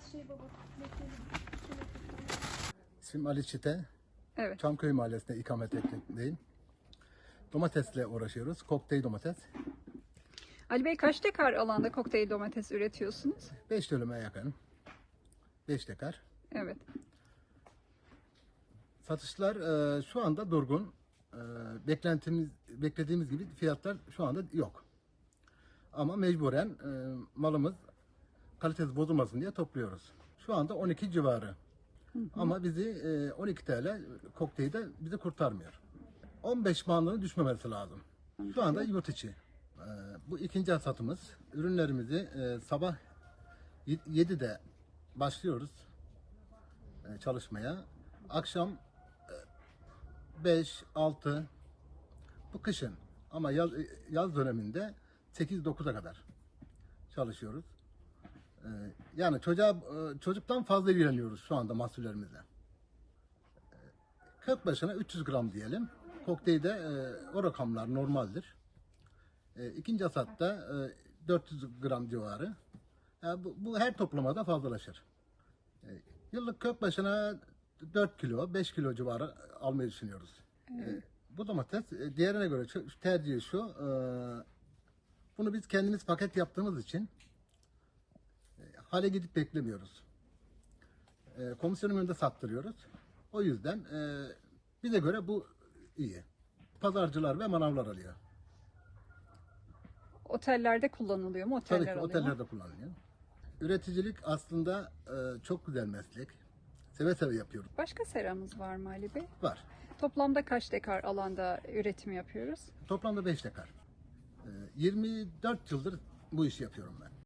biraz şey baba. İsmim Ali Çite. Evet. Çamköy Mahallesi'nde ikamet etmekteyim. Domatesle uğraşıyoruz. Kokteyl domates. Ali Bey kaç dekar alanda kokteyl domates üretiyorsunuz? 5 dönüme yakın. 5 dekar. Evet. Satışlar e, şu anda durgun. E, beklentimiz beklediğimiz gibi fiyatlar şu anda yok. Ama mecburen e, malımız kalitesi bozulmasın diye topluyoruz. Şu anda 12 civarı. Ama bizi e, 12 TL kokteyl de bizi kurtarmıyor. 15 bandına düşmemesi lazım. Şu anda yurt içi. E, bu ikinci hasatımız. Ürünlerimizi e, sabah 7'de başlıyoruz e, çalışmaya. Akşam 5, 6 bu kışın ama yaz, yaz döneminde 8-9'a kadar çalışıyoruz. Ee, yani çocuğa, e, çocuktan fazla ilgileniyoruz şu anda mahsullerimizle. Ee, 40 başına 300 gram diyelim. Kokteylde e, o rakamlar normaldir. E, ikinci hasatta e, 400 gram civarı. Yani bu, bu her toplamada fazlalaşır. E, yıllık kök başına 4 kilo, 5 kilo civarı almayı düşünüyoruz. E, bu domates e, diğerine göre tercihi şu. e, bunu biz kendimiz paket yaptığımız için hale gidip beklemiyoruz. E, komisyonun önünde sattırıyoruz. O yüzden e, bize göre bu iyi. Pazarcılar ve manavlar alıyor. Otellerde kullanılıyor mu? Oteller Tabii ki alıyor mu? otellerde kullanılıyor. Üreticilik aslında e, çok güzel meslek. Seve seve yapıyorum. Başka seramız var mı Ali Bey? Var. Toplamda kaç dekar alanda üretim yapıyoruz? Toplamda 5 dekar. E, 24 yıldır bu işi yapıyorum ben.